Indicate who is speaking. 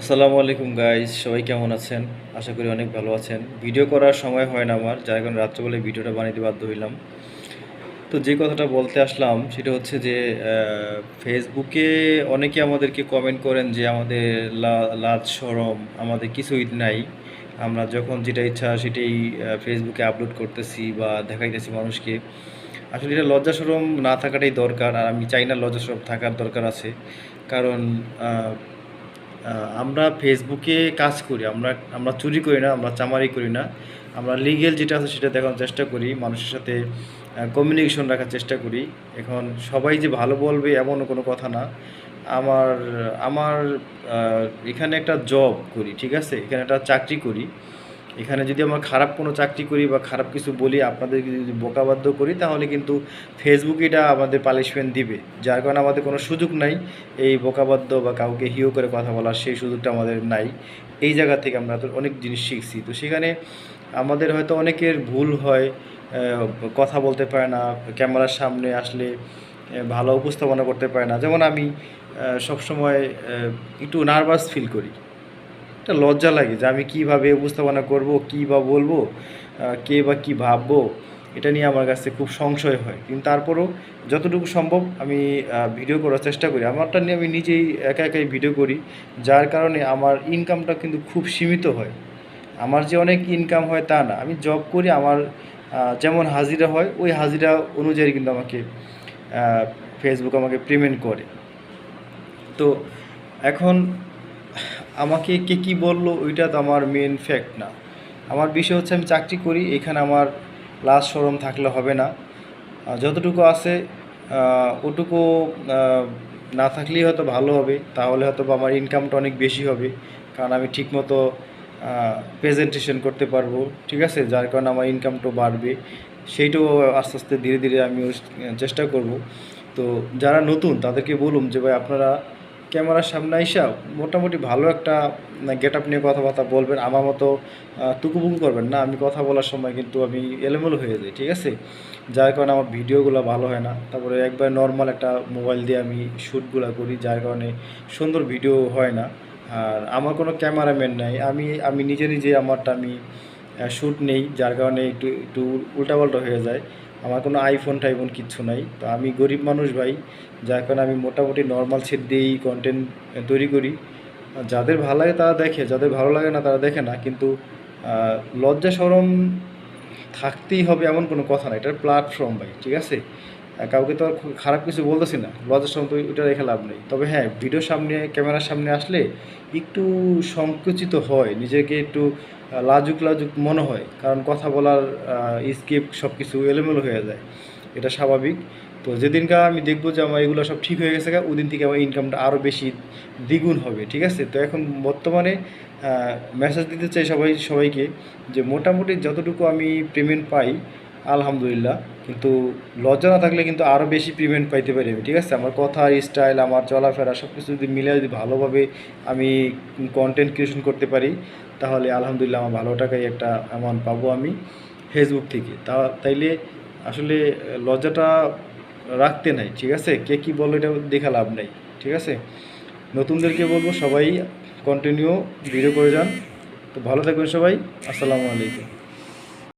Speaker 1: আসসালামু আলাইকুম গাইজ সবাই কেমন আছেন? আশা করি অনেক ভালো আছেন। ভিডিও করার সময় হয় না আমার, যার কারণে রাত্রেবেলায় ভিডিওটা বানাইতে বাধ্য হইলাম। তো যে কথাটা বলতে আসলাম, সেটা হচ্ছে যে ফেসবুকে অনেকে আমাদেরকে কমেন্ট করেন যে, আমাদের লাজ, সরম, আমাদের কিছুই নাই। আমরা যখন যেটা ইচ্ছা সেটাই ফেসবুকে আপলোড করতেছি বা দেখাইতেছি মানুষকে। আসলে এটা লজ্জা, সরম না থাকাটাই দরকার, আর আমি চাই না লজ্জা, সরম থাকার দরকার আছে। কারণ আমরা ফেসবুকে কাজ করি, আমরা আমরা চুরি করি না, আমরা চামারি করি না। আমরা লিগেল যেটা আছে সেটা দেখানোর চেষ্টা করি, মানুষের সাথে কমিউনিকেশন রাখার চেষ্টা করি। এখন সবাই যে ভালো বলবে এমনও কোনো কথা না। আমার আমার এখানে একটা জব করি, ঠিক আছে? এখানে একটা চাকরি করি। এখানে যদি আমরা খারাপ কোনো চাকরি করি বা খারাপ কিছু বলি, আপনাদেরকে যদি বোকাবাধ্য করি, তাহলে কিন্তু ফেসবুক এটা আমাদের পানিশমেন্ট দিবে। যার কারণে আমাদের কোনো সুযোগ নাই এই বোকাবাধ্য বা কাউকে হিও করে কথা বলার, সেই সুযোগটা আমাদের নাই। এই জায়গা থেকে আমরা তো অনেক জিনিস শিখছি। তো সেখানে আমাদের হয়তো অনেকের ভুল হয় কথা বলতে পারে না, ক্যামেরার সামনে আসলে ভালো উপস্থাপনা করতে পারে না। যেমন আমি সবসময় একটু নার্ভাস ফিল করি। একটা লজ্জা লাগে যে আমি কীভাবে উপস্থাপনা করব, কী বা বলব কে বা কী ভাববো, এটা নিয়ে আমার কাছে খুব সংশয় হয়। কিন্তু তারপরও যতটুকু সম্ভব আমি ভিডিও করার চেষ্টা করি। আমারটা নিয়ে আমি নিজেই একা একাই ভিডিও করি, যার কারণে আমার ইনকামটা কিন্তু খুব সীমিত হয়। আমার যে অনেক ইনকাম হয় তা না। আমি জব করি, আমার যেমন হাজিরা হয়, ওই হাজিরা অনুযায়ী কিন্তু আমাকে ফেসবুক আমাকে পেমেন্ট করে। তো এখন আমাকে কে কী বলল ওইটা তো আমার মেন ফ্যাক্ট না। আমার বিষয় হচ্ছে আমি চাকরি করি, এখানে আমার লাজ সরম থাকলে হবে না। যতটুকু আছে ওটুকু না থাকলেই হয়তো ভালো হবে, তাহলে হয়তো আমার ইনকামটা অনেক বেশি হবে, কারণ আমি ঠিকমতো প্রেজেন্টেশন করতে পারব, ঠিক আছে? যার কারণে আমার ইনকামটাও বাড়বে সেইটাও আস্তে আস্তে ধীরে ধীরে আমি চেষ্টা করব। তো যারা নতুন, তাদেরকে বলুন যে, ভাই, আপনারা ক্যামেরার সামনে আইসা মোটামুটি ভালো একটা গেট আপ নিয়ে কথাবার্তা বলবেন। আমার মতো টুকুপুকু করবেন না। আমি কথা বলার সময় কিন্তু আমি এলোমেলো হয়ে যাই, ঠিক আছে? যার কারণে আমার ভিডিওগুলো ভালো হয় না। তারপরে একবার নর্মাল একটা মোবাইল দিয়ে আমি শ্যুটগুলো করি, যার কারণে সুন্দর ভিডিও হয় না। আর আমার কোনো ক্যামেরাম্যান নাই। আমি আমি নিজে নিজে আমারটা আমি শ্যুট নেই, যার কারণে একটু একটু উল্টাপাল্টা হয়ে যায়। আমার কোনো আইফোন টাইফোন কিচ্ছু নাই। তো আমি গরিব মানুষ ভাই, যার কারণে আমি মোটামুটি নর্মাল সেট দিয়েই কন্টেন্ট তৈরি করি। যাদের ভালো লাগে তারা দেখে, যাদের ভালো লাগে না তারা দেখে না। কিন্তু লজ্জা সরম থাকতেই হবে এমন কোনো কথা না। এটার প্ল্যাটফর্ম ভাই, ঠিক আছে? কাউকে তো আর খারাপ কিছু বলতেছি না। লজ্জা সরম তো ওইটা রেখে লাভ নেই। তবে হ্যাঁ ভিডিওর সামনে ক্যামেরার সামনে আসলে একটু সংকুচিত হয়, নিজেকে একটু লাজুক লাজুক মনে হয়। কারণ কথা বলার স্কিপ সব কিছু এলোমেলো হয়ে যায়। এটা স্বাভাবিক। তো যেদিনকা আমি দেখব যে আমার এগুলো সব ঠিক হয়ে গেছে ওই দিন থেকে আমার ইনকামটা আরও বেশি দ্বিগুণ হবে, ঠিক আছে? তো এখন বর্তমানে মেসেজ দিতে চাই সবাই, সবাইকে যে মোটামুটি যতটুকু আমি পেমেন্ট পাই আলহামদুলিল্লাহ। কিন্তু লজ্জা না থাকলে কিন্তু আরও বেশি পেমেন্ট পাইতে পারি আমি ঠিক আছে? আমার কথার স্টাইল আমার চলাফেরা সব কিছু যদি মিলে যদি ভালোভাবে আমি কন্টেন্ট ক্রিয়েশন করতে পারি, তাহলে আলহামদুলিল্লাহ আমার ভালো টাকাই একটা অ্যামাউন্ট পাবো আমি ফেসবুক থেকে। তা, তাইলে আসলে লজ্জাটা রাখতে নাই, ঠিক আছে? কে কী বলো এটা দেখা লাভ নেই, ঠিক আছে? নতুনদেরকে বলব সবাই কন্টিনিউ ভিডিও করে যান। তো ভালো থাকবেন সবাই, আসসালামু আলাইকুম।